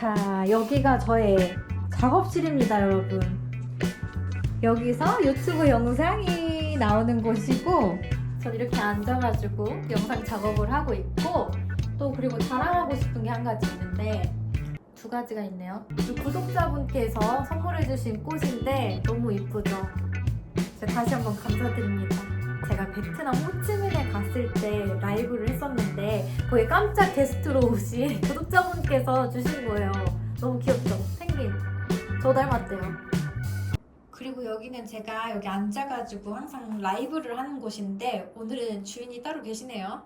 자, 여기가 저의 작업실입니다, 여러분. 여기서 유튜브 영상이 나오는 곳이고, 전 이렇게 앉아가지고 영상 작업을 하고 있고, 또 그리고 자랑하고 싶은 게 한 가지 있는데, 두 가지가 있네요. 이 구독자분께서 선물해주신 꽃인데, 너무 이쁘죠? 다시 한번 감사드립니다. 제가 베트남 호치민에 갔을 때 라이브를 했었는데 거기 깜짝 게스트로 오신 구독자분께서 주신 거예요. 너무 귀엽죠? 생긴. 저 닮았대요. 그리고 여기는 제가 여기 앉아가지고 항상 라이브를 하는 곳인데 오늘은 주인이 따로 계시네요.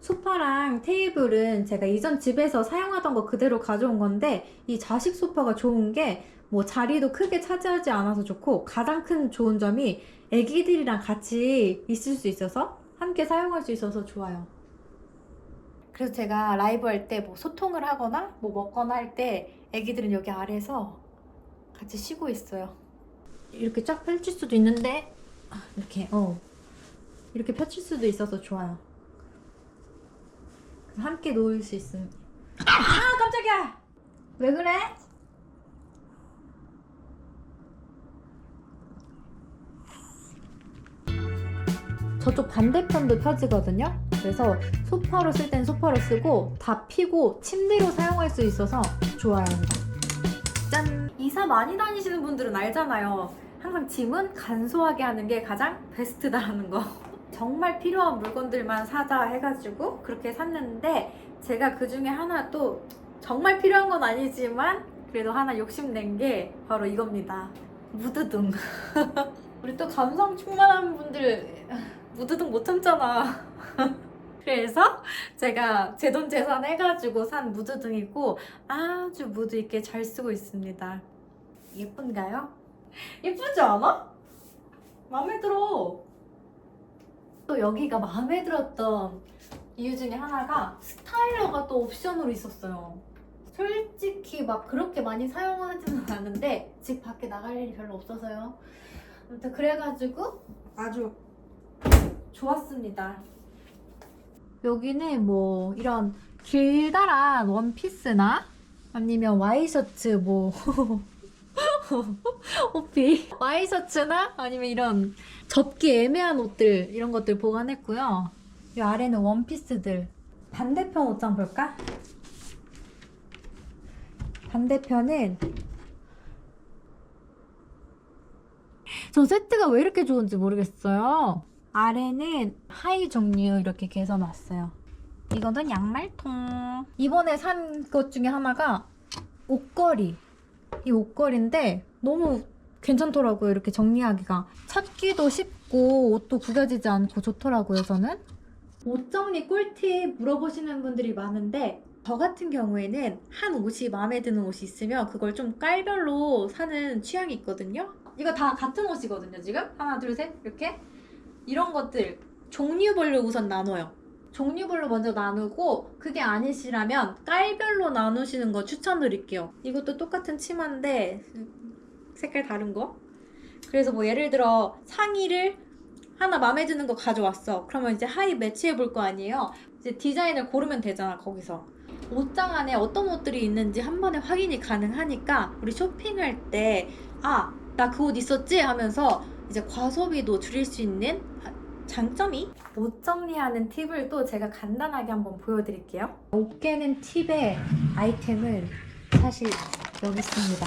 소파랑 테이블은 제가 이전 집에서 사용하던 거 그대로 가져온 건데 이 좌식 소파가 좋은 게 뭐 자리도 크게 차지하지 않아서 좋고 가장 큰 좋은 점이 애기들이랑 같이 있을 수 있어서 함께 사용할 수 있어서 좋아요. 그래서 제가 라이브 할 때 뭐 소통을 하거나 뭐 먹거나 할 때 애기들은 여기 아래서 같이 쉬고 있어요. 이렇게 쫙 펼칠 수도 있는데 아, 이렇게 어 이렇게 펼칠 수도 있어서 좋아요. 함께 놓을 수 있습니다. 아 깜짝이야! 왜 그래? 저쪽 반대편도 펴지거든요. 그래서 소파로 쓸 땐 소파로 쓰고 다 피고 침대로 사용할 수 있어서 좋아요. 짠! 이사 많이 다니시는 분들은 알잖아요. 항상 짐은 간소하게 하는 게 가장 베스트다라는 거. 정말 필요한 물건들만 사자 해가지고 그렇게 샀는데 제가 그 중에 하나 또 정말 필요한 건 아니지만 그래도 하나 욕심낸 게 바로 이겁니다. 무드등. 우리 또 감성 충만한 분들 무드등 못 참잖아. 그래서 제가 제 돈 재산 해가지고 산 무드등이고 아주 무드 있게 잘 쓰고 있습니다. 예쁜가요? 예쁘지 않아? 마음에 들어. 또 여기가 마음에 들었던 이유 중에 하나가 스타일러가 또 옵션으로 있었어요. 솔직히 막 그렇게 많이 사용하지는 않는데 집 밖에 나갈 일이 별로 없어서요. 아무튼 그래가지고 아주 좋았습니다. 여기는 뭐 이런 길다란 원피스나 아니면 와이셔츠 뭐 호피 와이셔츠나 아니면 이런 접기 애매한 옷들 이런 것들 보관했고요. 이 아래는 원피스들 반대편 옷장 볼까? 반대편은 저 세트가 왜 이렇게 좋은지 모르겠어요. 아래는 하이 종류 이렇게 개선왔어요. 이거는 양말통. 이번에 산 것 중에 하나가 옷걸이. 이 옷걸이인데 너무 괜찮더라고요. 이렇게 정리하기가. 찾기도 쉽고 옷도 구겨지지 않고 좋더라고요. 저는. 옷 정리 꿀팁 물어보시는 분들이 많은데 저 같은 경우에는 한 옷이 마음에 드는 옷이 있으면 그걸 좀 깔별로 사는 취향이 있거든요. 이거 다 같은 옷이거든요, 지금. 하나, 둘, 셋. 이렇게. 이런 것들 종류별로 우선 나눠요. 종류별로 먼저 나누고 그게 아니시라면 깔별로 나누시는 거 추천드릴게요. 이것도 똑같은 치마인데 색깔 다른 거. 그래서 뭐 예를 들어 상의를 하나 마음에 드는 거 가져왔어. 그러면 이제 하의 매치해 볼 거 아니에요. 이제 디자인을 고르면 되잖아, 거기서. 옷장 안에 어떤 옷들이 있는지 한 번에 확인이 가능하니까 우리 쇼핑할 때 아, 나 그 옷 있었지? 하면서 이제 과소비도 줄일 수 있는 장점이 옷 정리하는 팁을 또 제가 간단하게 한번 보여드릴게요. 옷 깨는 팁의 아이템은 사실 여기 있습니다.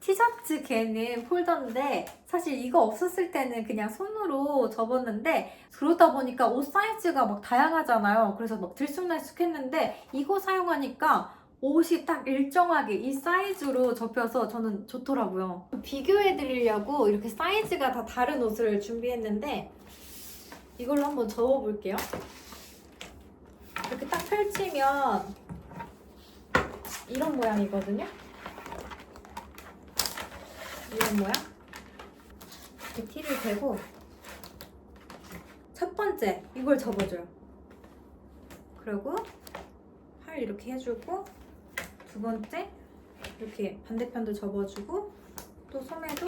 티셔츠 개는 폴더인데 사실 이거 없었을 때는 그냥 손으로 접었는데 그러다 보니까 옷 사이즈가 막 다양하잖아요. 그래서 막 들쑥날쑥했는데 이거 사용하니까 옷이 딱 일정하게 이 사이즈로 접혀서 저는 좋더라고요. 비교해 드리려고 이렇게 사이즈가 다 다른 옷을 준비했는데 이걸로 한번 접어볼게요. 이렇게 딱 펼치면 이런 모양이거든요. 이런 모양. 이렇게 티를 대고 첫 번째 이걸 접어줘요. 그리고 팔 이렇게 해주고 두 번째 이렇게 반대편도 접어주고 또 소매도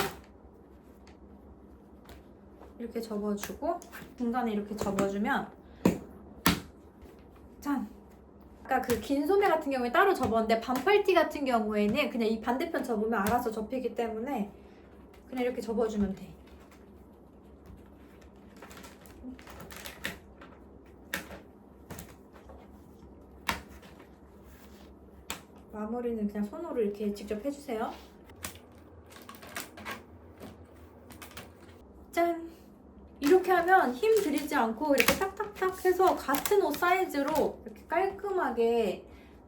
이렇게 접어주고 중간에 이렇게 접어주면 짠 아까 그 긴 소매 같은 경우에 따로 접었는데 반팔티 같은 경우에는 그냥 이 반대편 접으면 알아서 접히기 때문에 그냥 이렇게 접어주면 돼. 마무리는 그냥 손으로 이렇게 직접 해주세요. 짠! 이렇게 하면 힘 들이지 않고 이렇게 탁탁탁 해서 같은 옷 사이즈로 이렇게 깔끔하게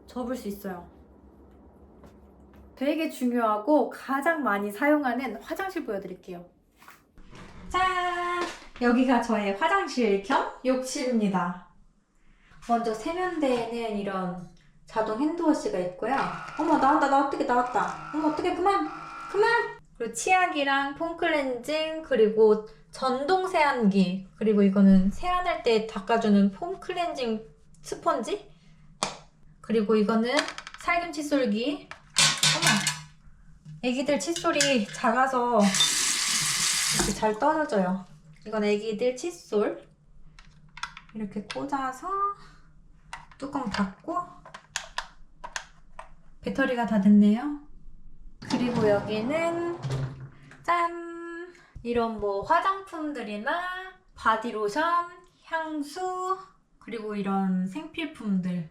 접을 수 있어요. 되게 중요하고 가장 많이 사용하는 화장실 보여드릴게요. 짠! 여기가 저의 화장실 겸 욕실입니다. 먼저 세면대에는 이런 자동 핸드워시가 있고요. 어머 나온다 나 어떻게 나왔다. 어머 어떻게 그만 그만. 그리고 치약이랑 폼 클렌징 그리고 전동 세안기 그리고 이거는 세안할 때 닦아주는 폼 클렌징 스펀지 그리고 이거는 살균 칫솔기. 어머 애기들 칫솔이 작아서 이렇게 잘 떨어져요. 이건 애기들 칫솔 이렇게 꽂아서 뚜껑 닫고 배터리가 다 됐네요. 그리고 여기는 짠! 이런 뭐 화장품들이나 바디로션, 향수, 그리고 이런 생필품들.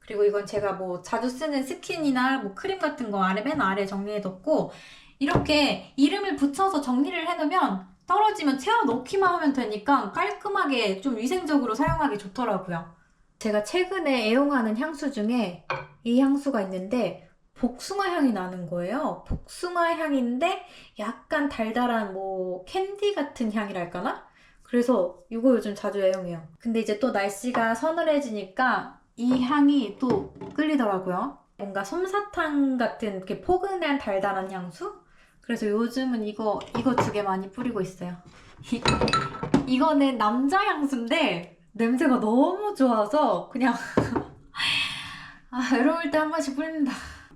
그리고 이건 제가 뭐 자주 쓰는 스킨이나 뭐 크림 같은 거 아래 맨 아래 정리해뒀고 이렇게 이름을 붙여서 정리를 해놓으면 떨어지면 채워 넣기만 하면 되니까 깔끔하게 좀 위생적으로 사용하기 좋더라고요. 제가 최근에 애용하는 향수 중에 이 향수가 있는데 복숭아 향이 나는 거예요. 복숭아 향인데 약간 달달한 뭐 캔디 같은 향이랄까나? 그래서 이거 요즘 자주 애용해요. 근데 이제 또 날씨가 서늘해지니까 이 향이 또 끌리더라고요. 뭔가 솜사탕 같은 이렇게 포근한 달달한 향수? 그래서 요즘은 이거 이거 두 개 많이 뿌리고 있어요. 이거는 남자 향수인데 냄새가 너무 좋아서 그냥 아, 외로울 때 한 번씩 뿌립니다.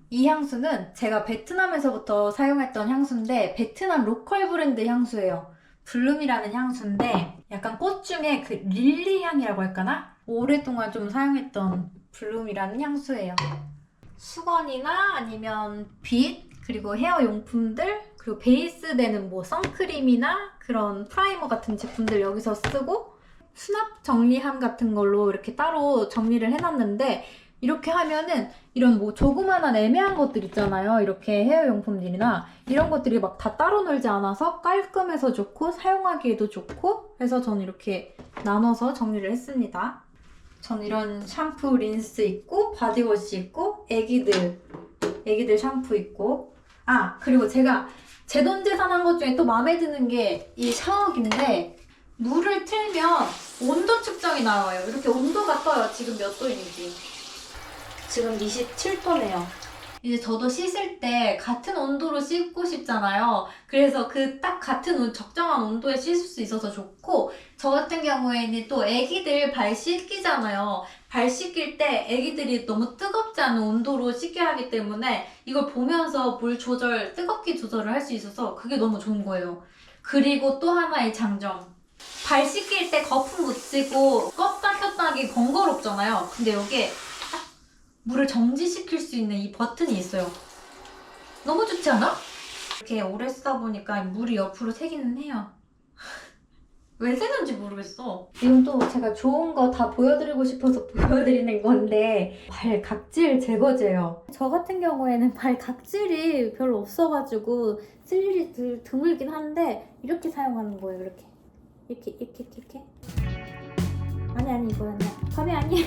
이 향수는 제가 베트남에서부터 사용했던 향수인데 베트남 로컬 브랜드 향수예요. 블룸이라는 향수인데 약간 꽃 중에 그 릴리 향이라고 할까나? 오랫동안 좀 사용했던 블룸이라는 향수예요. 수건이나 아니면 빗 그리고 헤어 용품들 그리고 베이스 되는 뭐 선크림이나 그런 프라이머 같은 제품들 여기서 쓰고 수납 정리함 같은 걸로 이렇게 따로 정리를 해놨는데 이렇게 하면은 이런 뭐 조그만한 애매한 것들 있잖아요. 이렇게 헤어 용품들이나 이런 것들이 막 다 따로 놀지 않아서 깔끔해서 좋고 사용하기에도 좋고 해서 저는 이렇게 나눠서 정리를 했습니다. 전 이런 샴푸 린스 있고 바디워시 있고 애기들 애기들 샴푸 있고 아 그리고 제가 제 돈 재산한 것 중에 또 마음에 드는 게 이 샤워기인데 물을 틀면 온도 측정이 나와요. 이렇게 온도가 떠요. 지금 몇 도인지. 지금 27도네요. 이제 저도 씻을 때 같은 온도로 씻고 싶잖아요. 그래서 그 딱 같은 온- 적정한 온도에 씻을 수 있어서 좋고 저 같은 경우에는 또 애기들 발 씻기잖아요. 발 씻길 때 애기들이 너무 뜨겁지 않은 온도로 씻게 하기 때문에 이걸 보면서 물 조절, 뜨겁기 조절을 할 수 있어서 그게 너무 좋은 거예요. 그리고 또 하나의 장점. 발 씻길 때 거품 묻히고 껐다 켰다 하기 번거롭잖아요. 근데 여기에 딱 물을 정지시킬 수 있는 이 버튼이 있어요. 너무 좋지 않아? 이렇게 오래 쓰다 보니까 물이 옆으로 새기는 해요. 왜 새는지 모르겠어. 이건 또 제가 좋은 거 다 보여드리고 싶어서 보여드리는 건데 발 각질 제거제요. 저 같은 경우에는 발 각질이 별로 없어가지고 쓸 일이 드- 드물긴 한데 이렇게 사용하는 거예요. 이렇게 이렇게 이렇게 이렇게, 이렇게. 아니 아니 이거 아니야. 밤이 아니야.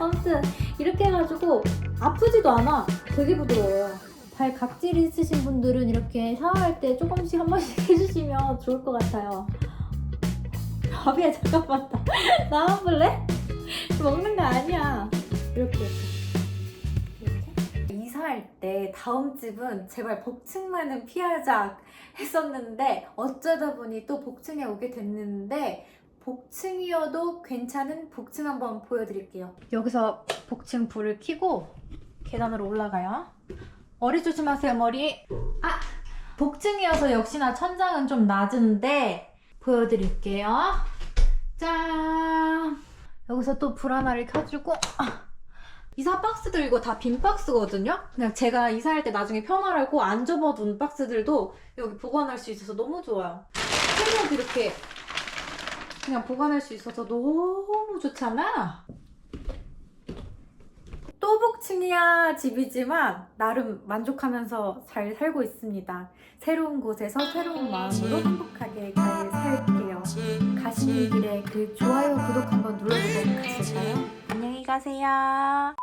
아무튼 이렇게 해가지고 아프지도 않아. 되게 부드러워요. 발 각질 있으신 분들은 이렇게 샤워할 때 조금씩 한 번씩 해주시면 좋을 것 같아요. 밥이야 잠깐만 나 나와볼래? 먹는 거 아니야. 이렇게 이사할 때 다음 집은 제발 복층만은 피하자 했었는데 어쩌다 보니 또 복층에 오게 됐는데 복층이어도 괜찮은 복층 한번 보여드릴게요. 여기서 복층 불을 켜고 계단으로 올라가요. 머리 조심하세요 머리. 아 복층이어서 역시나 천장은 좀 낮은데 보여드릴게요. 짠! 여기서 또 불 하나를 켜주고 아, 이사 박스들 이거 다 빈 박스거든요? 그냥 제가 이사할 때 나중에 편하라고 안 접어둔 박스들도 여기 보관할 수 있어서 너무 좋아요. 계속 이렇게 그냥 보관할 수 있어서 너무 좋잖아. 또복층이야 집이지만 나름 만족하면서 잘 살고 있습니다. 새로운 곳에서 새로운 마음으로 행복하게 잘 살게요. 가시는 길에 그 좋아요, 구독 한번 눌러보고 가실까요? 안녕히 가세요.